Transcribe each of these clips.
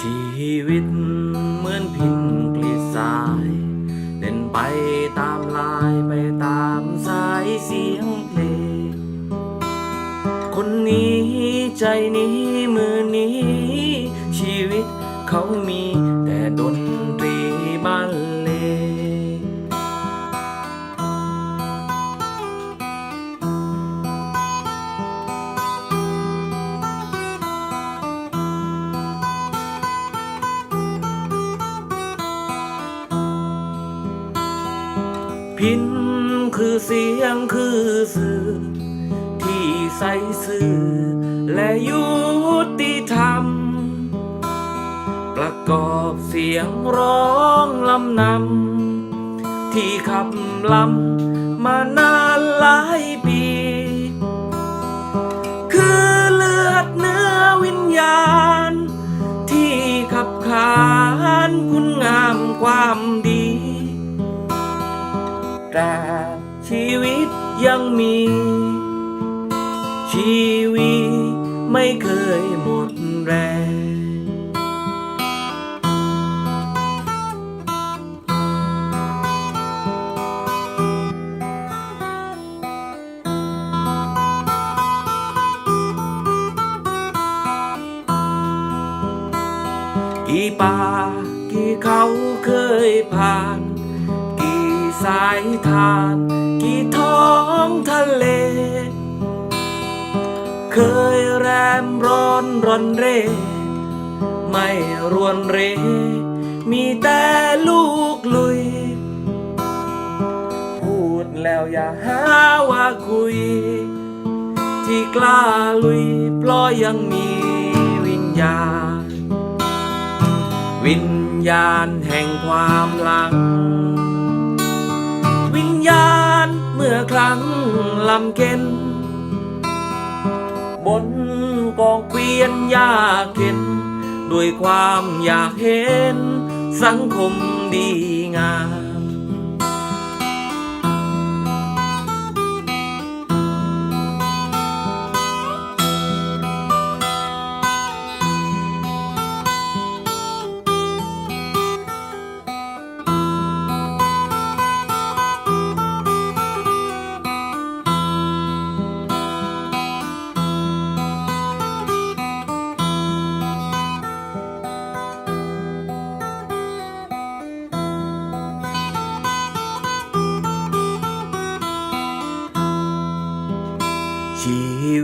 ชีวิตเหมือนพินกลีสาย เดินไปตามลายไปตามสายเสียงเพลง คนนี้ใจนี้มือนี้ ชีวิตเขามีแต่ดนตรี พินคือเสียงคือสื่อ ที่ใสซื่อ และยุติธรรม ประกอบเสียงร้องลำนำ ที่ขับลำมานานหลายปี คือเลือดเนื้อวิญญาณ ที่ขับขานคุณงามความดี ยังมี ชีวิตไม่เคยหมดแรงกี่ป่ากี่เขาเคยผ่าน กี่สายทาน เคยแรมร้อนรอนเร่ ไม่รวนเร มีแต่ลูกลุย พูดแล้วอย่าหาว่าคุย ที่กล้าลุย เพราะยังมีวิญญาณ วิญญาณแห่งความหลัง วิญญาณเมื่อครั้งลำเค็น บนกองเกวียนยากเข็น ด้วยความอยากเห็นสังคมดีงาม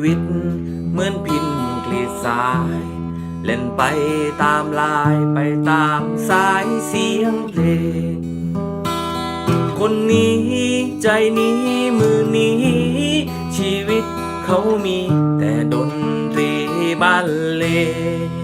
วิต เหมือนพินกลีดสาย เล่นไปตามลายไปตามสายเสียงเพลง คนนี้ใจนี้มือนี้ ชีวิตเขามีแต่ดนตรีบรรเลง